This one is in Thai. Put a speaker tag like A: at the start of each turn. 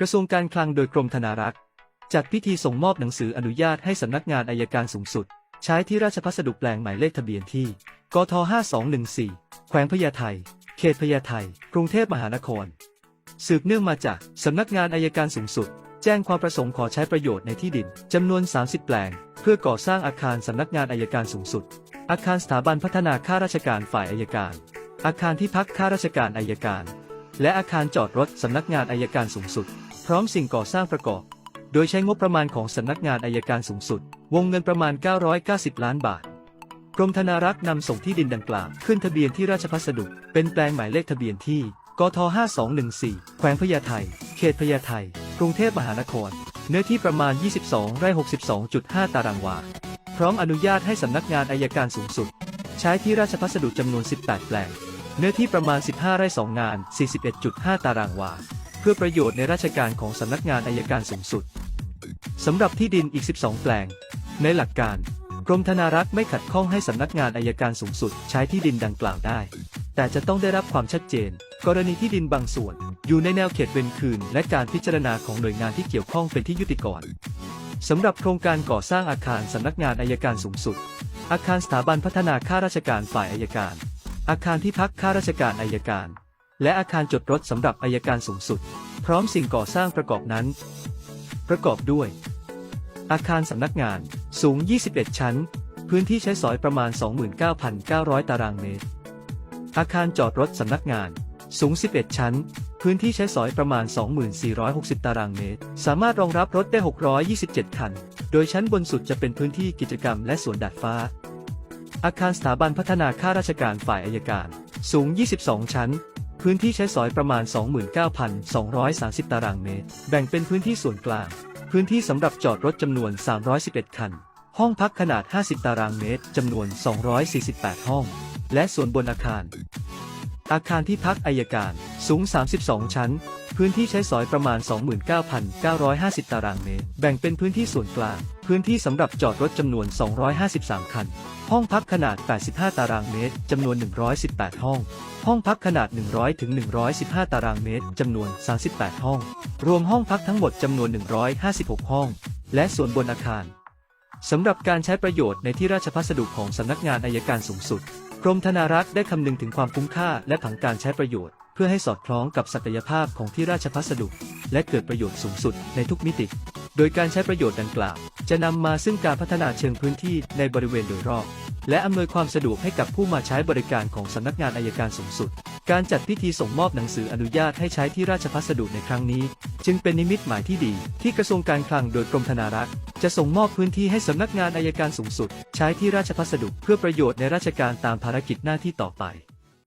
A: กระทรวงการคลังโดยกรมธนารักษ์ จัดพิธีส่งมอบหนังสืออนุญาตให้สำนักงานอายการสูงสุด ใช้ที่ราชพัสดุแปลงหมายเลขทะเบียนที่ กท 5214 แขวงพญาไทเขตพญาไทกรุงเทพมหานคร สืบเนื่องมาจากสำนักงานอายการสูงสุด แจ้งความประสงค์ขอใช้ประโยชน์ในที่ดินจำนวน 30 แปลง เพื่อก่อสร้างอาคารสำนักงานอายการสูงสุด อาคารสถาบันพัฒนาข้าราชการฝ่ายอายการ อาคารที่พักข้าราชการอายการ และอาคารจอดรถสำนักงานอายการสูงสุด พร้อมสิ่งก่อสร้างประกอบ โดยใช้งบประมาณของสำนักงานอายการสูงสุด วงเงินประมาณ 990 ล้านบาท กรมธนารักษ์นำส่งที่ดินดังกล่าวขึ้นทะเบียนที่ราชพัสดุ เป็นแปลงหมายเลขทะเบียนที่ กท 5214 แขวงพญาไทเขตพญาไทกรุงเทพมหานคร เนื้อที่ประมาณ 22 ไร่ 62.5 ตารางวา พร้อมอนุญาตให้สำนักงานอายการสูงสุด ใช้ที่ราชพัสดุจำนวน 18 แปลง เนื้อที่ประมาณ 15 ไร่ 2 งาน 41.5 ตารางวา เพื่อประโยชน์ในราชการของสำนักงานอายการสูงสุดสำหรับที่ดินอีก 12 แปลง ในหลักการ กรมธนารักษ์ไม่ขัดข้องให้สำนักงานอายการสูงสุด ใช้ที่ดินดังกล่าวได้ แต่จะต้องได้รับความชัดเจน กรณีที่ดินบางส่วน อยู่ในแนวเขตเวรคืน และการพิจารณาของหน่วยงานที่เกี่ยวข้องเป็นที่ยุติก่อนสำหรับโครงการก่อสร้างอาคารสำนักงานอายการสูงสุด อาคารสถาบันพัฒนาข้าราชการฝ่ายอายการ อาคารที่พักข้าราชการอายการ และอาคารจดรถสำหรับอายการสูงสุด พร้อมสิ่งก่อสร้างประกอบนั้น ประกอบด้วย อาคารสำนักงาน สูง 21 ชั้น พื้นที่ใช้สอยประมาณ 29,900 ตารางเมตร อาคารจอดรถสำนักงาน สูง 11 ชั้น พื้นที่ใช้สอยประมาณ 2460 ตารางเมตร สามารถรองรับรถได้ 627 คัน โดยชั้นบนสุดจะเป็นพื้นที่กิจกรรมและสวนดาดฟ้า อาคารสถาบันพัฒนาข้าราชการฝ่ายอายการ สูง 22 ชั้น พื้นที่ใช้สอยประมาณ 29,230 ตารางเมตร แบ่งเป็นพื้นที่ส่วนกลาง พื้นที่สำหรับจอดรถจำนวน 311 คัน ห้องพักขนาด 50 ตารางเมตรจำนวน 248 ห้อง และส่วนบนอาคาร อาคารที่พักอายการสูง 32 ชั้น พื้นที่ใช้สอยประมาณ 29,950 ตารางเมตร แบ่งเป็นพื้นที่ส่วนกลาง พื้นที่สำหรับจอดรถจำนวน 253 คัน ห้องพักขนาด 85 ตารางเมตร จำนวน 118 ห้อง ห้องพักขนาด 100ถึง115 ตารางเมตร จำนวน 38 ห้อง รวมห้องพักทั้งหมดจำนวน 156 ห้อง และส่วนบนอาคารสำหรับการใช้ประโยชน์ในที่ราชพัสดุของสำนักงานอายการสูงสุด กรมธนารักษ์ได้คำนึงถึงความคุ้มค่าและผังการใช้ประโยชน์ พื่อให้สอดคล้องกับศักยภาพของที่ราชพัสดุ และเกิดประโยชน์สูงสุดในทุกมิติ โดยการใช้ประโยชน์ดังกล่าว จะนำมาซึ่งการพัฒนาเชิงพื้นที่ในบริเวณโดยรอบ และอำนวยความสะดวกให้กับผู้มาใช้บริการของสำนักงานอายการสูงสุด การจัดพิธีส่งมอบหนังสืออนุญาตให้ใช้ที่ราชพัสดุในครั้งนี้ จึงเป็นนิมิตหมายที่ดี ที่กระทรวงการคลังโดยกรมธนารักษ์จะส่งมอบพื้นที่ให้สำนักงานอายการสูงสุด ใช้ที่ราชพัสดุเพื่อประโยชน์ในราชการตามภารกิจหน้าที่ต่อไป